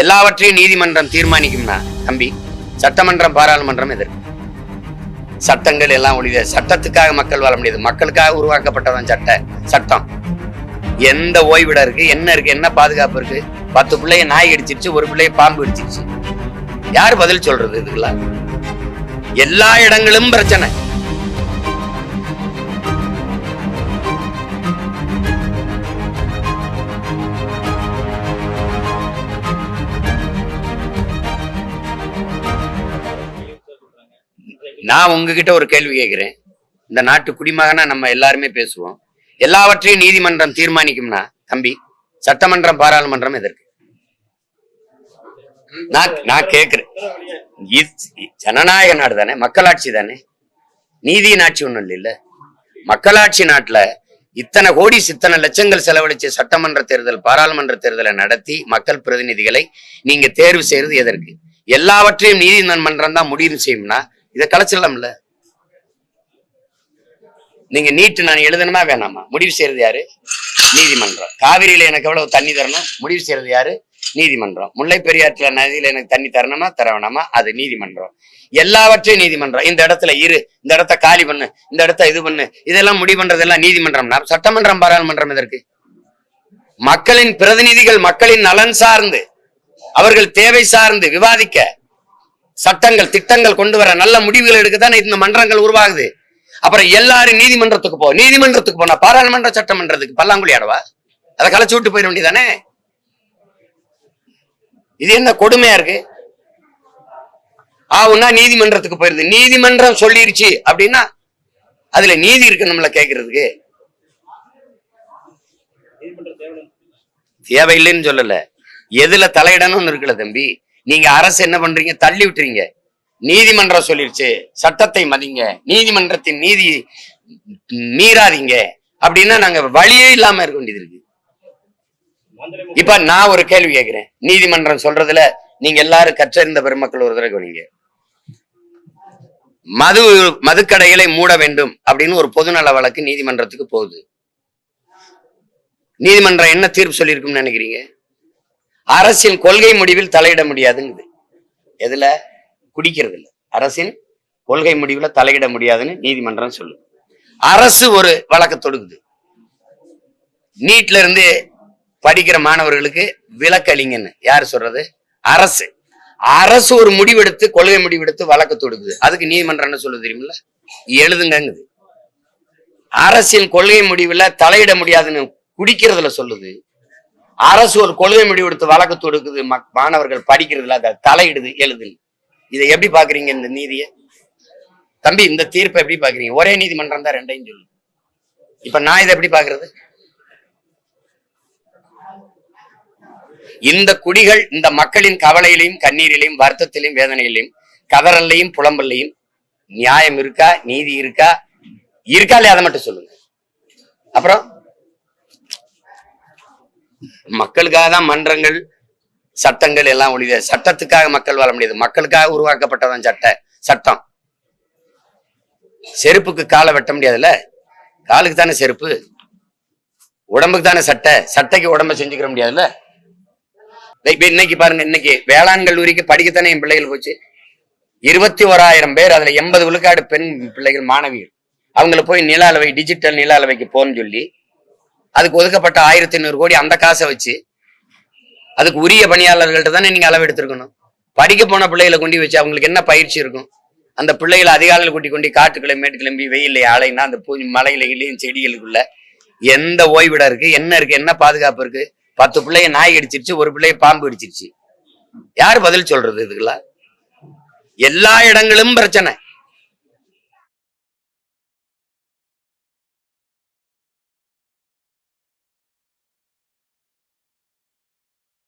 எல்லாவற்றையும் நீதிமன்றம் தீர்மானிக்கும்னா தம்பி சட்டமன்றம் பாராளுமன்றம் எதிர்க்கும் சட்டங்கள் எல்லாம் ஒழிய சட்டத்துக்காக மக்கள் வாழ முடியாது. மக்களுக்காக உருவாக்கப்பட்டதான் சட்ட சட்டம். எந்த ஓய்விடம் இருக்கு? என்ன இருக்கு? என்ன பாதுகாப்பு இருக்கு? பத்து பிள்ளைய நாய் அடிச்சிருச்சு ஒரு பிள்ளைய பாம்பு அடிச்சிருச்சு. யார் பதில் சொல்றது இதுக்கெல்லாம்? எல்லா இடங்களும் பிரச்சனை. நான் உங்ககிட்ட ஒரு கேள்வி கேட்கிறேன். இந்த நாட்டு குடிமகனா நம்ம எல்லாருமே பேசுவோம். எல்லாவற்றையும் நீதிமன்றம் தீர்மானிக்கும்னா தம்பி சட்டமன்றம் பாராளுமன்றம் எதற்கு? நான் நான் கேக்குறேன் ஜனநாயக நாடு தானே மக்களாட்சி தானே? நீதியின் ஆட்சி ஒண்ணும் இல்ல மக்களாட்சி நாட்டுல இத்தனை கோடி இத்தனை லட்சங்கள் செலவழிச்சு சட்டமன்ற தேர்தல் பாராளுமன்ற தேர்தலை நடத்தி மக்கள் பிரதிநிதிகளை நீங்க தேர்வு செய்யறது எதற்கு? எல்லாவற்றையும் நீதிமன்றம் தான் முடிவு செய்யும்னா இதை கலைச்சிடலாம்ல? நீங்க நீட்டு நான் எழுதணுமா வேணாமா? முடிவு செய்யறது யாரு? நீதிமன்றம். காவிரியில எனக்கு எவ்வளவு தண்ணி தரணும்? முடிவு செய்யறது யாரு? நீதிமன்றம். முல்லை பெரியாற்றுல நதியில எனக்கு தண்ணி தரணுமா? தர வேணாமா அது நீதிமன்றம். எல்லாவற்றையும் நீதிமன்றம். இந்த இடத்துல இரு. இந்த இடத்த காலி பண்ணு. இந்த இடத்த இது பண்ணு. இதெல்லாம் முடிவு பண்றதெல்லாம் நீதிமன்றம்னா சட்டமன்றம் பாராளுமன்றம் இதற்கு மக்களின் பிரதிநிதிகள் மக்களின் நலன் சார்ந்து அவர்கள் தேவை சார்ந்து விவாதிக்க சட்டங்கள் திட்டங்கள் கொண்டு வர நல்ல முடிவுகள் எடுக்கத்தானே இந்த மன்றங்கள் உருவாகுது? அப்புறம் எல்லாரும் நீதிமன்றத்துக்கு போ நீதிமன்றத்துக்கு போனா பாராளுமன்ற சட்டமன்றத்துக்கு பல்லாங்குழி ஆடவா? அதை கலைச்சு விட்டு போயிட வேண்டியதானே? இது என்ன கொடுமையா இருக்கு? ஆவுன்னா நீதிமன்றத்துக்கு போயிருது. நீதிமன்றம் சொல்லிருச்சு அப்படின்னா அதுல நீதி இருக்கு நம்மள கேக்குறதுக்கு. தேவையில்லைன்னு சொல்லல. எதுல தலையிடணும்னு இருக்குல்ல தம்பி? நீங்க அரசு என்ன பண்றீங்க? தள்ளி விட்டுறீங்க. நீதிமன்றம் சொல்லிருச்சு. சட்டத்தை மதிங்க. நீதிமன்றத்தின் நீதி மீறாதீங்க. அப்படின்னா நாங்க வழியே இல்லாம இருக்க வேண்டியது இருக்கு. இப்ப நான் ஒரு கேள்வி கேட்கிறேன் நீதிமன்றம் சொல்றதுல நீங்க எல்லாரும் கற்றறிந்த பெருமக்கள் ஒரு தடவை கவனிங்க. மது மதுக்கடைகளை மூட வேண்டும் அப்படின்னு ஒரு பொதுநல வழக்கு நீதிமன்றத்துக்கு போகுது. நீதிமன்றம் என்ன தீர்ப்பு சொல்லியிருக்கும்னு நினைக்கிறீங்க? அரசின் கொள்கை முடிவில் தலையிட முடியாதுங்குது. எதுல? குடிக்கிறது இல்லை அரசின் கொள்கை முடிவுல தலையிட முடியாதுன்னு நீதிமன்றம் சொல்லுது. அரசு ஒரு வழக்கு தொடுக்குது. நீட்ல இருந்து படிக்கிற மாணவர்களுக்கு விளக்களிங்கன்னு யார் சொல்றது? அரசு. அரசு ஒரு முடிவெடுத்து கொள்கை முடிவெடுத்து வழக்கு தொடுக்குது. அதுக்கு நீதிமன்றம் என்ன சொல்லுது தெரியுமில்ல? எழுதுங்கங்குது. அரசின் கொள்கை முடிவுல தலையிட முடியாதுன்னு குடிக்கிறதுல சொல்லுது. அரசு ஒரு கொள்கை முடிவெடுத்து வழக்கு தொடுக்குது மாணவர்கள் படிக்கிறதுல அதை தலையிடுது எழுது இதை எப்படி பாக்குறீங்க இந்த நீதியை? தம்பி இந்த தீர்ப்பை எப்படி பாக்குறீங்க ஒரே நீதிமன்றம் தான் ரெண்டையும் சொல்லு இப்ப நான் இதை எப்படி பாக்குறது இந்த குடிகள் இந்த மக்களின் கவலையிலையும் கண்ணீரிலையும் வருத்தத்திலையும் வேதனையிலையும் கதறல்லையும் புலம்பல்லையும் நியாயம் இருக்கா நீதி இருக்கா? இருக்கா இல்லையா? அதை மட்டும் சொல்லுங்க. அப்புறம் மக்களுக்காக தான் மன்றங்கள் சட்டங்கள் எல்லாம் ஒழித சட்டத்துக்காக மக்கள் வாழ முடியாது. மக்களுக்காக உருவாக்கப்பட்டதான் சட்ட சட்டம். செருப்புக்கு காலை வெட்ட முடியாதுல்ல? காலுக்கு தானே செருப்பு? உடம்புக்கு தானே சட்டை? சட்டைக்கு உடம்ப செஞ்சுக்கிற முடியாதுல்ல? இப்ப இன்னைக்கு பாருங்க இன்னைக்கு வேளாண் கல்லூரிக்கு படிக்கத்தானே என் பிள்ளைகள் போச்சு? இருபத்தி ஓராயிரம் பேர் அதுல எண்பது விழுக்காடு பெண் பிள்ளைகள் மாணவிகள். அவங்கள போய் நில அளவை டிஜிட்டல் நில அளவைக்கு போன்னு சொல்லி அதுக்கு ஒதுக்கப்பட்ட ஆயிரத்தி ஐநூறு கோடி அந்த காசை வச்சு அதுக்கு உரிய பணியாளர்கள்ட்ட தானே நீங்க அளவு எடுத்திருக்கணும். படிக்க போன பிள்ளைகளை கொண்டு வச்சு அவங்களுக்கு என்ன பயிற்சி இருக்கும்? அந்த பிள்ளைகளை அதிகாலையில் கூட்டி கொண்டு காட்டுக்களை மேட்டு கிளம்பி வெயில்ல ஆலைன்னா அந்த பூ மலையில இலையும் செடிகளுக்குள்ள எந்த ஓய்விடம் இருக்கு? என்ன இருக்கு? என்ன பாதுகாப்பு இருக்கு? பத்து பிள்ளைய நாய் அடிச்சிருச்சு ஒரு பிள்ளைய பாம்பு அடிச்சிருச்சு. யார் பதில் சொல்றது இதுக்கெல்லாம்? எல்லா இடங்களும் பிரச்சனை.